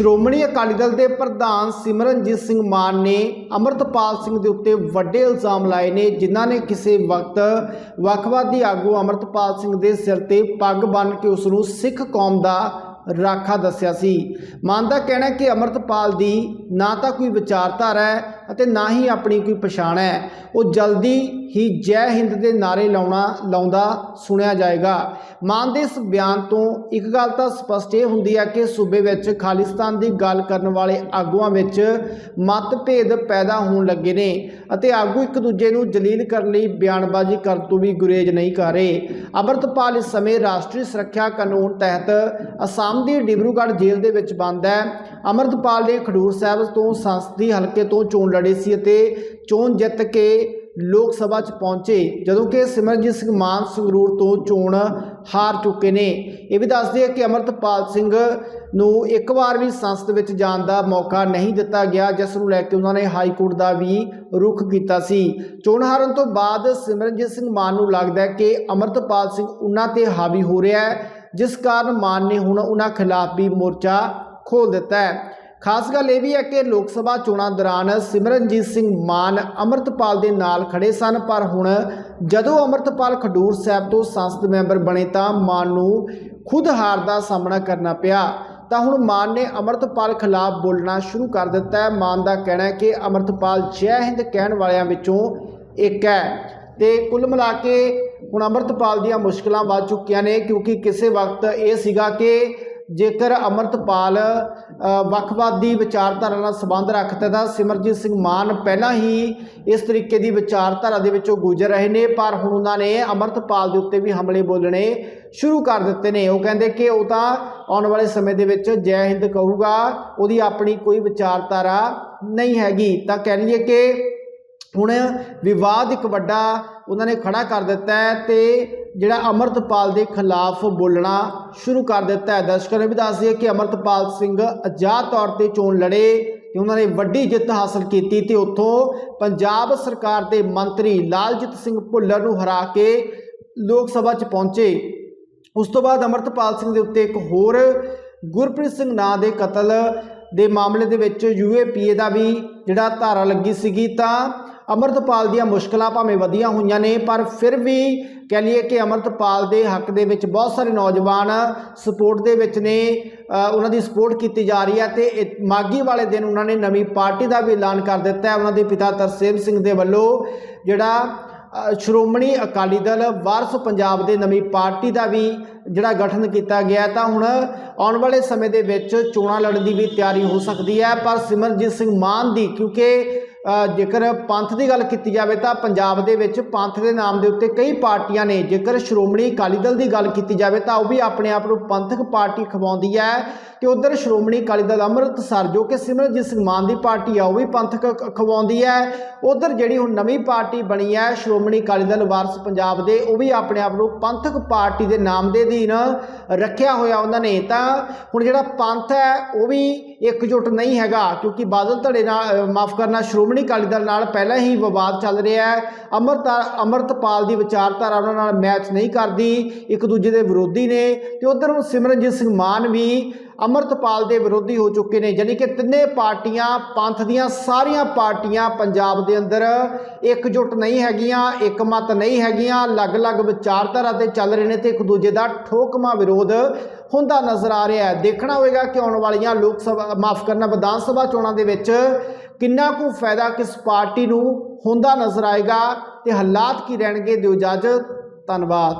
ਸ਼੍ਰੋਮਣੀ ਅਕਾਲੀ ਦਲ ਦੇ ਪ੍ਰਧਾਨ ਸਿਮਰਨਜੀਤ ਸਿੰਘ ਮਾਨ ਨੇ ਅਮਰਤਪਾਲ ਸਿੰਘ ਦੇ ਉੱਤੇ ਵੱਡੇ ਇਲਜ਼ਾਮ ਲਾਏ ਨੇ, ਜਿਨ੍ਹਾਂ ਨੇ ਕਿਸੇ ਵਕਤ ਵੱਖਵਾਦੀ ਆਗੂ ਅਮਰਤਪਾਲ ਸਿੰਘ ਦੇ ਸਿਰ ਤੇ ਪੱਗ ਬੰਨ੍ਹ ਕੇ ਉਸ ਨੂੰ ਸਿੱਖ ਕੌਮ ਦਾ ਰਾਖਾ ਦੱਸਿਆ ਸੀ। ਮਾਨ ਦਾ ਕਹਿਣਾ ਕਿ ਅਮਰਤਪਾਲ ਦੀ ਨਾ ਤਾਂ ਕੋਈ ਵਿਚਾਰਧਾਰਾ ਹੈ ਅਤੇ ਨਾ ਹੀ ਆਪਣੀ ਕੋਈ ਪਛਾਣ ਹੈ। ਉਹ ਜਲਦੀ ਹੀ ਜੈ ਹਿੰਦ ਦੇ ਨਾਰੇ ਲਾਉਣਾ, ਲਾਉਂਦਾ ਸੁਣਿਆ ਜਾਏਗਾ। ਮਾਨ ਦੇ ਇਸ ਬਿਆਨ ਤੋਂ ਇੱਕ ਗੱਲ ਤਾਂ ਸਪਸ਼ਟ ਇਹ ਹੁੰਦੀ ਹੈ ਕਿ ਸੂਬੇ ਵਿੱਚ ਖਾਲਿਸਤਾਨ ਦੀ ਗੱਲ ਕਰਨ ਵਾਲੇ ਆਗੂਆਂ ਵਿੱਚ ਮਤਭੇਦ ਪੈਦਾ ਹੋਣ ਲੱਗੇ ਨੇ ਅਤੇ ਆਗੂ ਇੱਕ ਦੂਜੇ ਨੂੰ ਜਲੀਲ ਕਰਨ ਲਈ ਬਿਆਨਬਾਜ਼ੀ ਕਰਨ ਤੋਂ ਵੀ ਗੁਰੇਜ਼ ਨਹੀਂ ਕਰ ਰਹੇ। ਅਮਰਤਪਾਲ ਇਸ ਸਮੇਂ ਰਾਸ਼ਟਰੀ ਸੁਰੱਖਿਆ ਕਾਨੂੰਨ ਤਹਿਤ ਅਸਾਮ ਦੀ ਡਿਬਰੂਗੜ੍ਹ ਜੇਲ੍ਹ ਦੇ ਵਿੱਚ ਬੰਦ ਹੈ। ਅਮਰਤਪਾਲ ਨੇ ਖਡੂਰ ਸਾਹਿਬ ਤੋਂ ਸੰਸਦੀ ਹਲਕੇ ਤੋਂ ਚੋਣ ਲੜੀ ਸੀ ਅਤੇ ਚੋਣ ਜਿੱਤ ਕੇ ਲੋਕ ਸਭਾ 'ਚ ਪਹੁੰਚੇ, ਜਦੋਂ ਕਿ ਸਿਮਰਨਜੀਤ ਸਿੰਘ ਮਾਨ ਸੰਗਰੂਰ ਤੋਂ ਚੋਣ ਹਾਰ ਚੁੱਕੇ ਨੇ। ਇਹ ਵੀ ਦੱਸਦੇ ਆ ਕਿ ਅਮਰਤਪਾਲ ਸਿੰਘ ਨੂੰ ਇੱਕ ਵਾਰ ਵੀ ਸੰਸਦ ਵਿੱਚ ਜਾਣ ਦਾ ਮੌਕਾ ਨਹੀਂ ਦਿੱਤਾ ਗਿਆ, ਜਿਸ ਨੂੰ ਲੈ ਕੇ ਉਹਨਾਂ ਨੇ ਹਾਈ ਕੋਰਟ ਦਾ ਵੀ ਰੁਖ ਕੀਤਾ ਸੀ। ਚੋਣ ਹਾਰਨ ਤੋਂ ਬਾਅਦ ਸਿਮਰਨਜੀਤ ਸਿੰਘ ਮਾਨ ਨੂੰ ਲੱਗਦਾ ਹੈ ਕਿ ਅਮਰਤਪਾਲ ਸਿੰਘ ਉਹਨਾਂ ਤੇ ਹਾਵੀ ਹੋ ਰਿਹਾ ਹੈ, ਜਿਸ ਕਾਰਨ ਮਾਨ ਨੇ ਹੁਣ ਉਹਨਾਂ ਖਿਲਾਫ ਵੀ ਮੋਰਚਾ ਖੋਲ ਦਿੱਤਾ ਹੈ। ਖਾਸ ਗੱਲ ਇਹ ਵੀ ਹੈ ਕਿ ਲੋਕ ਸਭਾ ਚੋਣਾਂ ਦੌਰਾਨ ਸਿਮਰਨਜੀਤ ਸਿੰਘ ਮਾਨ ਅਮਰਤਪਾਲ ਦੇ ਨਾਲ ਖੜੇ ਸਨ, ਪਰ ਹੁਣ ਜਦੋਂ ਅਮਰਤਪਾਲ ਖਡੂਰ ਸਾਹਿਬ ਤੋਂ ਸੰਸਦ ਮੈਂਬਰ ਬਣੇ ਤਾਂ ਮਾਨ ਨੂੰ ਖੁਦ ਹਾਰ ਦਾ ਸਾਹਮਣਾ ਕਰਨਾ ਪਿਆ। ਤਾਂ ਹੁਣ ਮਾਨ ਨੇ ਅਮਰਤਪਾਲ ਖਿਲਾਫ ਬੋਲਣਾ ਸ਼ੁਰੂ ਕਰ ਦਿੱਤਾ ਹੈ। ਮਾਨ ਦਾ ਕਹਿਣਾ ਹੈ ਕਿ ਅਮਰਤਪਾਲ ਜੈ ਹਿੰਦ ਕਹਿਣ ਵਾਲਿਆਂ ਵਿੱਚੋਂ ਇੱਕ ਹੈ। ਤੇ ਕੁੱਲ ਮਿਲਾ ਕੇ ਹੁਣ ਅਮਰਤਪਾਲ ਦੀਆਂ ਮੁਸ਼ਕਲਾਂ ਵੱਧ ਚੁੱਕੀਆਂ ਨੇ, ਕਿਉਂਕਿ ਕਿਸੇ ਵਕਤ ਇਹ ਸੀਗਾ ਕਿ ਜੇਕਰ ਅਮਰਤਪਾਲ ਅ, ਵੱਖਵਾਦੀ ਵਿਚਾਰਧਾਰਾ ਨਾਲ ਸੰਬੰਧ ਰੱਖਦਾ ਤਾਂ ਸਿਮਰਜੀਤ ਸਿੰਘ ਮਾਨ ਪਹਿਲਾਂ ਹੀ ਇਸ ਤਰੀਕੇ ਦੀ ਵਿਚਾਰਧਾਰਾ ਦੇ ਵਿੱਚੋਂ ਗੁਜ਼ਰ ਰਹੇ ਨੇ ਪਰ ਹੁਣ ਉਹਨਾਂ ਨੇ ਅਮਰਤਪਾਲ ਦੇ ਉੱਤੇ ਵੀ ਹਮਲੇ ਬੋਲਣੇ ਸ਼ੁਰੂ ਕਰ ਦਿੱਤੇ ਨੇ। ਉਹ ਕਹਿੰਦੇ ਕਿ ਉਹ ਤਾਂ ਆਉਣ ਵਾਲੇ ਸਮੇਂ ਦੇ ਵਿੱਚ ਜੈ ਹਿੰਦ ਕਹੂਗਾ ਉਹਦੀ ਆਪਣੀ ਕੋਈ ਵਿਚਾਰਧਾਰਾ ਨਹੀਂ ਹੈਗੀ। ਤਾਂ ਕਹਿ ਲਈਏ ਕਿ ਹੁਣ ਵਿਵਾਦ ਇੱਕ ਵੱਡਾ ਉਹਨਾਂ ਨੇ ਖੜਾ ਕਰ ਦਿੱਤਾ ਹੈ ਤੇ ਜਿਹੜਾ ਅਮਰਤਪਾਲ ਦੇ ਖਿਲਾਫ ਬੋਲਣਾ ਸ਼ੁਰੂ ਕਰ ਦਿੱਤਾ ਹੈ। ਦਰਸ਼ਕਾਂ ਨੇ ਵੀ ਦੱਸ ਦਈਏ ਕਿ ਅਮਰਤਪਾਲ ਸਿੰਘ ਆਜ਼ਾਦ ਤੌਰ ਤੇ ਚੋਣ ਲੜੇ ਤੇ ਉਹਨਾਂ ਨੇ ਵੱਡੀ ਜਿੱਤ ਹਾਸਲ ਕੀਤੀ ਤੇ ਉੱਥੋਂ ਪੰਜਾਬ ਸਰਕਾਰ ਦੇ ਮੰਤਰੀ ਲਾਲਜੀਤ ਸਿੰਘ ਭੁੱਲਰ ਨੂੰ ਹਰਾ ਕੇ ਲੋਕ ਸਭਾ 'ਚ ਪਹੁੰਚੇ। ਉਸ ਤੋਂ ਬਾਅਦ ਅਮਰਤਪਾਲ ਸਿੰਘ ਦੇ ਉੱਤੇ ਇੱਕ ਹੋਰ ਗੁਰਪ੍ਰੀਤ ਸਿੰਘ ਨਾਂ ਦੇ ਕਤਲ ਦੇ ਮਾਮਲੇ ਦੇ ਵਿੱਚ ਯੂਏਪੀਏ ਦਾ ਵੀ ਜਿਹੜਾ ਧਾਰਾ ਲੱਗੀ ਸੀਗੀ ਤਾਂ ਅਮਰਤਪਾਲ ਦੀਆਂ ਮੁਸ਼ਕਲਾਂ ਭਾਵੇਂ ਵਧੀਆਂ ਹੋਈਆਂ ਨੇ, ਪਰ ਫਿਰ ਵੀ ਕਹਿ ਲਈਏ ਕਿ ਅਮਰਤਪਾਲ ਦੇ ਹੱਕ ਦੇ ਵਿੱਚ ਬਹੁਤ ਸਾਰੇ ਨੌਜਵਾਨ ਸਪੋਰਟ ਦੇ ਵਿੱਚ ਨੇ ਉਹਨਾਂ ਦੀ ਸਪੋਰਟ ਕੀਤੀ ਜਾ ਰਹੀ ਹੈ ਤੇ ਇਹ ਮਾਗੀ ਵਾਲੇ ਦਿਨ ਉਹਨਾਂ ਨੇ ਨਵੀਂ ਪਾਰਟੀ ਦਾ ਵੀ ਐਲਾਨ ਕਰ ਦਿੱਤਾ ਹੈ। ਉਹਨਾਂ ਦੇ ਪਿਤਾ ਤਰਸੇਮ ਸਿੰਘ ਦੇ ਵੱਲੋਂ ਜਿਹੜਾ ਸ਼੍ਰੋਮਣੀ ਅਕਾਲੀ ਦਲ ਵਾਰਸ ਪੰਜਾਬ ਦੇ ਨਵੀਂ ਪਾਰਟੀ ਦਾ ਵੀ ਜਿਹੜਾ ਗਠਨ ਕੀਤਾ ਗਿਆ ਤਾਂ ਹੁਣ ਆਉਣ ਵਾਲੇ ਸਮੇਂ ਦੇ ਵਿੱਚ ਚੋਣਾਂ ਲੜਨ ਦੀ ਵੀ ਤਿਆਰੀ ਹੋ ਸਕਦੀ ਹੈ। ਪਰ ਸਿਮਰਜੀਤ ਸਿੰਘ ਮਾਨ ਦੀ, ਕਿਉਂਕਿ ਜੇਕਰ ਪੰਥ ਦੀ ਗੱਲ ਕੀਤੀ ਜਾਵੇ ਤਾਂ ਪੰਜਾਬ ਦੇ ਵਿੱਚ ਪੰਥ ਦੇ ਨਾਮ ਦੇ ਉੱਤੇ ਕਈ ਪਾਰਟੀਆਂ ਨੇ। ਜੇਕਰ ਸ਼੍ਰੋਮਣੀ ਅਕਾਲੀ ਦਲ ਦੀ ਗੱਲ ਕੀਤੀ ਜਾਵੇ ਤਾਂ ਉਹ ਵੀ ਆਪਣੇ ਆਪ ਨੂੰ ਪੰਥਕ ਪਾਰਟੀ ਖਵਾਉਂਦੀ ਹੈ ਤੇ ਉਧਰ ਸ਼੍ਰੋਮਣੀ ਅਕਾਲੀ ਦਲ ਅੰਮ੍ਰਿਤਸਰ, ਜੋ ਕਿ ਸਿਮਰਜੀਤ ਸਿੰਘ ਮਾਨ ਦੀ ਪਾਰਟੀ ਆ, ਉਹ ਵੀ ਪੰਥਕ ਖਵਾਉਂਦੀ ਹੈ। ਉਧਰ ਜਿਹੜੀ ਹੁਣ ਨਵੀਂ ਪਾਰਟੀ ਬਣੀ ਹੈ ਸ਼੍ਰੋਮਣੀ ਅਕਾਲੀ ਦਲ ਵਾਰਸ ਪੰਜਾਬ ਦੇ, ਉਹ ਵੀ ਆਪਣੇ ਆਪ ਨੂੰ ਪੰਥਕ ਪਾਰਟੀ ਦੇ ਨਾਮ ਦੇ ਅਧੀਨ ਰੱਖਿਆ ਹੋਇਆ ਉਹਨਾਂ ਨੇ। ਤਾਂ ਹੁਣ ਜਿਹੜਾ ਪੰਥ ਹੈ, ਉਹ ਵੀ ਇਕਜੁੱਟ ਨਹੀਂ ਹੈਗਾ, ਕਿਉਂਕਿ ਬਾਦਲ ਧੜੇ ਨਾਲ ਮਾਫ ਕਰਨਾ, ਸ਼੍ਰੋਮਣੀ ਸ਼੍ਰੋਮਣੀ ਅਕਾਲੀ ਦਲ ਨਾਲ ਪਹਿਲਾਂ ਹੀ ਵਿਵਾਦ ਚੱਲ ਰਿਹਾ ਹੈ। ਅਮਰਤਾ, ਅਮਰਤਪਾਲ ਦੀ ਵਿਚਾਰਧਾਰਾ ਉਹਨਾਂ ਨਾਲ ਮੈਚ ਨਹੀਂ ਕਰਦੀ। ਇੱਕ ਦੂਜੇ ਦੇ ਵਿਰੋਧੀ ਨੇ ਤੇ ਉਧਰ ਹੁਣ ਸਿਮਰਨਜੀਤ ਸਿੰਘ ਮਾਨ ਵੀ ਅਮਰਤਪਾਲ ਦੇ ਵਿਰੋਧੀ ਹੋ ਚੁੱਕੇ ਨੇ। ਯਾਨੀ ਕਿ ਤਿੰਨੇ ਪਾਰਟੀਆਂ, ਪੰਥ ਦੀਆਂ ਸਾਰੀਆਂ ਪਾਰਟੀਆਂ ਪੰਜਾਬ ਦੇ ਅੰਦਰ ਇਕਜੁੱਟ ਨਹੀਂ ਹੈਗੀਆਂ ਇੱਕ ਮਤ ਨਹੀਂ ਹੈਗੀਆਂ। ਅਲੱਗ-ਅਲੱਗ ਵਿਚਾਰਧਾਰਾ ਤੇ ਚੱਲ ਰਹੇ ਨੇ ਤੇ ਇੱਕ ਦੂਜੇ ਦਾ ਠੋਕਮਾ ਵਿਰੋਧ ਹੁੰਦਾ ਨਜ਼ਰ ਆ ਰਿਹਾ ਹੈ। ਦੇਖਣਾ ਹੋਵੇਗਾ ਕਿ ਆਉਣ ਵਾਲੀਆਂ ਲੋਕ ਸਭਾ, ਮਾਫ ਕਰਨਾ, ਵਿਧਾਨ ਸਭਾ ਚੋਣਾਂ ਦੇ ਵਿੱਚ ਕਿੰਨਾ ਕੁ ਫਾਇਦਾ ਕਿਸ ਪਾਰਟੀ ਨੂੰ ਹੁੰਦਾ ਨਜ਼ਰ ਆਏਗਾ ਤੇ ਹਾਲਾਤ ਕੀ ਰਹਿਣਗੇ, ਦਿਓ ਇਜਾਜ਼ਤ, ਧੰਨਵਾਦ।